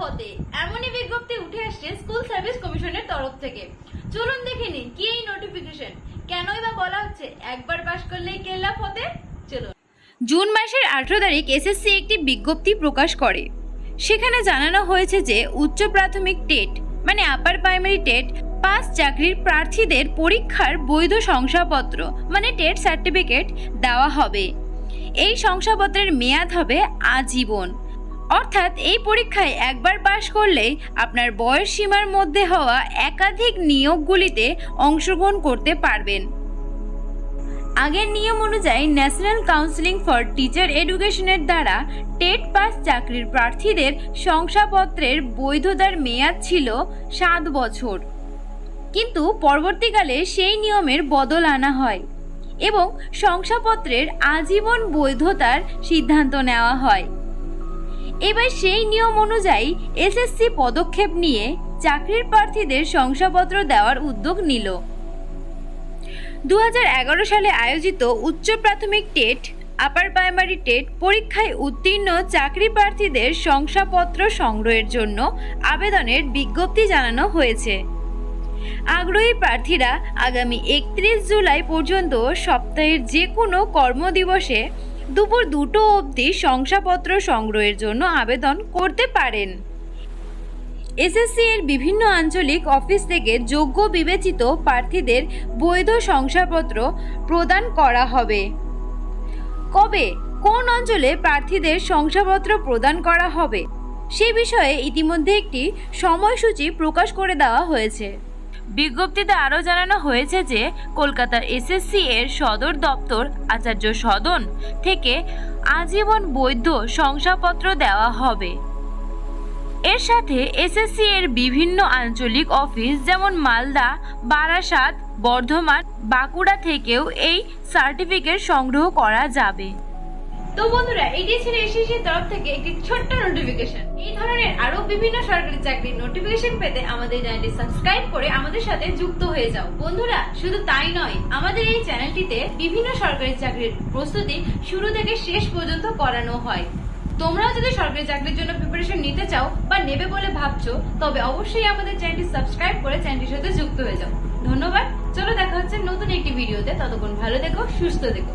পদে এমনই বিজ্ঞপ্তি উঠে আসছে স্কুল সার্ভিস কমিশনের তরফ থেকে। চলুন দেখে নিন কি এই নোটিফিকেশন কেনই বা বলা হচ্ছে? একবার পাশ করলেই কেল্লা পদে চলুন। জুন মাসের আঠেরো তারিখ এসএসসি একটি বিজ্ঞপ্তি প্রকাশ করে। সেখানে জানানো হয়েছে যে, উচ্চ প্রাথমিক টেট মানে আপার প্রাইমারি টেট, পাস চাকরির প্রার্থীদের পরীক্ষার বৈধ শংসাপত্র মানে টেট সার্টিফিকেট দেওয়া হবে। এই শংসাপত্রের মেয়াদ হবে আজীবন। অর্থাৎ এই পরীক্ষায় একবার পাশ করলেই আপনার বয়স সীমার মধ্যে হওয়া একাধিক নিয়োগগুলিতে অংশগ্রহণ করতে পারবেন। আগের নিয়ম অনুযায়ী ন্যাশনাল কাউন্সিলিং ফর টিচার এডুকেশনের দ্বারা টেট পাস চাকরির প্রার্থীদের শংসাপত্রের বৈধতার মেয়াদ ছিল সাত বছর। কিন্তু পরবর্তীকালে সেই নিয়মের বদল আনা হয় এবং শংসাপত্রের আজীবন বৈধতার সিদ্ধান্ত নেওয়া হয়। এবার সেই নিয়ম অনুযায়ী এসএসসি পদক্ষেপ নিয়ে চাকরির প্রার্থীদের শংসাপত্র দেওয়ার উদ্যোগ নিল। দু হাজার এগারো সালে আয়োজিত উচ্চ প্রাথমিক টেট, আপার প্রাইমারি টেট পরীক্ষায় উত্তীর্ণ চাকরি প্রার্থীদের শংসাপত্র সংগ্রহের জন্য আবেদনের বিজ্ঞপ্তি জানানো হয়েছে। আগ্রহী প্রার্থীরা আগামী একত্রিশ জুলাই পর্যন্ত সপ্তাহের যে কোনো কর্মদিবসে দুপুর দুটো অবধি শংসাপত্র সংগ্রহের জন্য আবেদন করতে পারেন। এসএসসি এর বিভিন্ন আঞ্চলিক অফিস থেকে যোগ্য বিবেচিত প্রার্থীদের বৈধ শংসাপত্র প্রদান করা হবে। কবে, কোন অঞ্চলে প্রার্থীদের শংসাপত্র প্রদান করা হবে? সে বিষয়ে ইতিমধ্যে একটি সময়সূচি প্রকাশ করে দেওয়া হয়েছে। বিজ্ঞপ্তিতে আরও জানানো হয়েছে যে কলকাতার এসএসসি এর সদর দপ্তর আচার্য সদন থেকে আজীবন বৈধ শংসাপত্র দেওয়া হবে। এর সাথে এসএসসি এর বিভিন্ন আঞ্চলিক অফিস যেমন মালদা, বারাসাত, বর্ধমান, বাঁকুড়া থেকেও এই সার্টিফিকেট সংগ্রহ করা যাবে। তো বন্ধুরা এটি ছিল এসএসসির তরফ থেকে একটি ছোট্ট নোটিফিকেশন এই ধরনের আরও বিভিন্ন সরকারি চাকরির নোটিফিকেশন পেতে আমাদের চ্যানেলটি সাবস্ক্রাইব করে আমাদের সাথে যুক্ত হয়ে যাও। বন্ধুরা, শুধু তাই নয়, আমাদের এই চ্যানেলটিতে বিভিন্ন সরকারি চাকরির প্রস্তুতি শুরু থেকে শেষ পর্যন্ত করানো হয়। তোমরাও যদি সরকারি চাকরির জন্য প্রিপারেশন নিতে চাও বা নেবে বলে ভাবছ, তবে অবশ্যই আমাদের চ্যানেলটি সাবস্ক্রাইব করে চ্যানেলটির সাথে যুক্ত হয়ে যাও। ধন্যবাদ, চলো দেখা হচ্ছে নতুন একটি ভিডিওতে ততক্ষণ ভালো থেকো, সুস্থ থেকো।